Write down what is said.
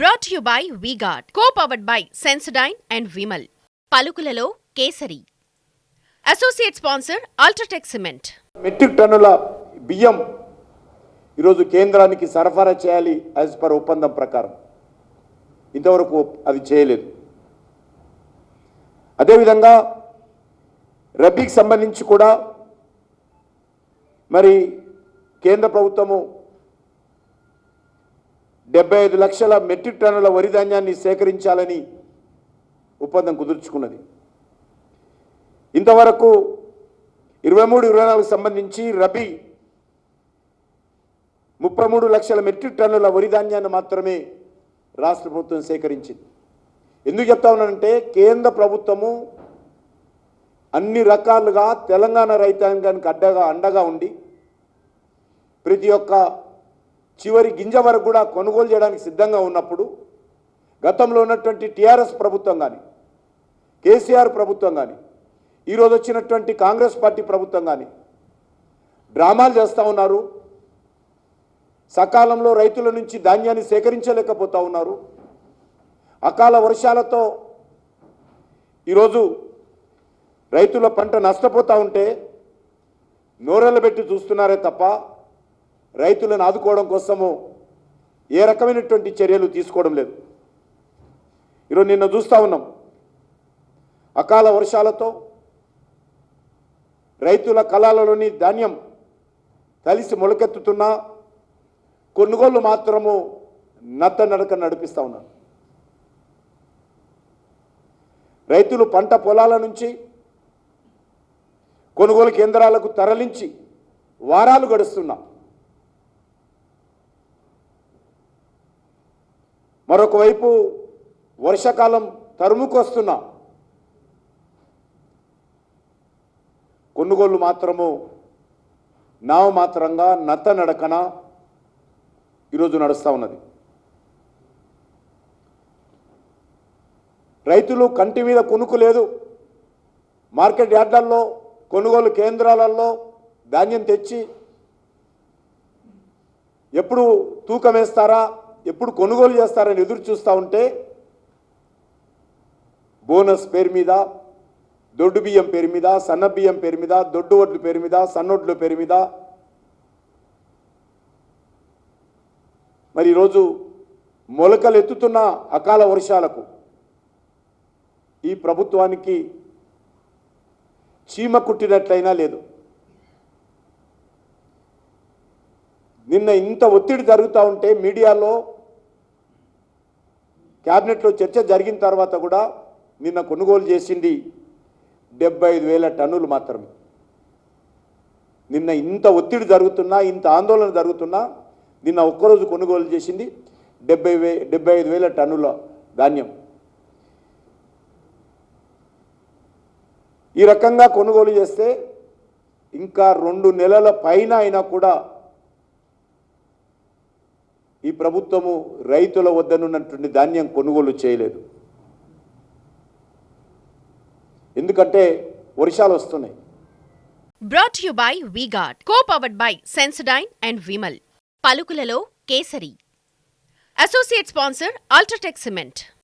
Brought you by V-Guard co powered by Sensodyne and Vimal పలుకులలో kesari. Associate sponsor UltraTech cement metric టన్నుల బియ్యం ఈరోజు కేంద్రానికి సరఫరా చేయాలి యాజ్ పర్ ఒప్పందం ప్రకారం. ఇంతవరకు అది చేయలేదు. అదేవిధంగా రబీకి సంబంధించి కూడా మరి కేంద్ర ప్రభుత్వము డెబ్బై ఐదు లక్షల మెట్రిక్ టన్నుల వరి ధాన్యాన్ని సేకరించాలని ఒప్పందం కుదుర్చుకున్నది. ఇంతవరకు ఇరవై మూడు ఇరవై నాలుగు సంబంధించి రబీ ముప్పై మూడు లక్షల మెట్రిక్ టన్నుల వరి ధాన్యాన్ని మాత్రమే రాష్ట్ర ప్రభుత్వం సేకరించింది. ఎందుకు చెప్తా ఉన్నానంటే కేంద్ర ప్రభుత్వము అన్ని రకాలుగా తెలంగాణ రైతాంగానికి అడ్డగా అండగా ఉండి ప్రతి ఒక్క చివరి గింజ వరకు కూడా కొనుగోలు చేయడానికి సిద్ధంగా ఉన్నప్పుడు గతంలో ఉన్నటువంటి టీఆర్ఎస్ ప్రభుత్వం కానీ కేసీఆర్ ప్రభుత్వం కానీ ఈరోజు వచ్చినటువంటి కాంగ్రెస్ పార్టీ ప్రభుత్వం కానీ డ్రామాలు చేస్తూ ఉన్నారు. సకాలంలో రైతుల నుంచి ధాన్యాన్ని సేకరించలేకపోతా ఉన్నారు. అకాల వర్షాలతో ఈరోజు రైతుల పంట నష్టపోతూ ఉంటే నోరెళ్ళబెట్టి చూస్తున్నారే తప్ప రైతులను ఆదుకోవడం కోసము ఏ రకమైనటువంటి చర్యలు తీసుకోవడం లేదు. ఈరోజు నిన్న చూస్తూ ఉన్నాం. అకాల వర్షాలతో రైతుల కళాలలోని ధాన్యం కలిసి మొలకెత్తుతున్నా కొనుగోళ్ళు మాత్రము నత్త నడక నడిపిస్తూ ఉన్నారు. రైతులు పంట పొలాల నుంచి కొనుగోలు కేంద్రాలకు తరలించి వారాలు గడుస్తున్నాం మరొక వైపు వర్షాకాలం తరుముకొస్తున్నా. కొనుగోలు మాత్రము నామమాత్రంగా నత్త నడకన ఈరోజు నడుస్తూ ఉన్నది. రైతులు కంటి మీద కొనుక్కు లేదు. మార్కెట్ యార్డ్లలో కొనుగోలు కేంద్రాలలో ధాన్యం తెచ్చి ఎప్పుడు తూకం వేస్తారా? ఎప్పుడు కొనుగోలు చేస్తారని ఎదురు చూస్తూ ఉంటే బోనస్ పేరు మీద దొడ్డు బియ్యం పేరు మీద సన్న బియ్యం పేరు మీద దొడ్డు వడ్లు పేరు మీద సన్నొడ్ల పేరు మీద. మరి ఈరోజు మొలకలు ఎత్తుతున్న అకాల వర్షాలకు ఈ ప్రభుత్వానికి చీమ కుట్టినట్లయినా లేదు. నిన్న ఇంత ఒత్తిడి జరుగుతూ ఉంటే మీడియాలో క్యాబినెట్లో చర్చ జరిగిన తర్వాత కూడా నిన్న కొనుగోలు చేసింది డెబ్బై ఐదు వేల టన్నులు మాత్రమే. నిన్న ఇంత ఒత్తిడి జరుగుతున్నా ఇంత ఆందోళన జరుగుతున్నా నిన్న ఒక్కరోజు కొనుగోలు చేసింది డెబ్బై వే డెబ్బై ఐదు వేల టన్నుల ధాన్యం. ఈ రకంగా కొనుగోలు చేస్తే ఇంకా రెండు నెలల పైన అయినా కూడా ఈ ప్రభుత్వము రైతుల వద్దనున్నటువంటి ధాన్యం కొనుగోలు చేయలేదు. ఎందుకంటే వర్షాలు వస్తున్నాయి. Brought you by V-Guard co powered by Sensodyne and Vimal పలుకులలో kesari. Associate sponsor UltraTech cement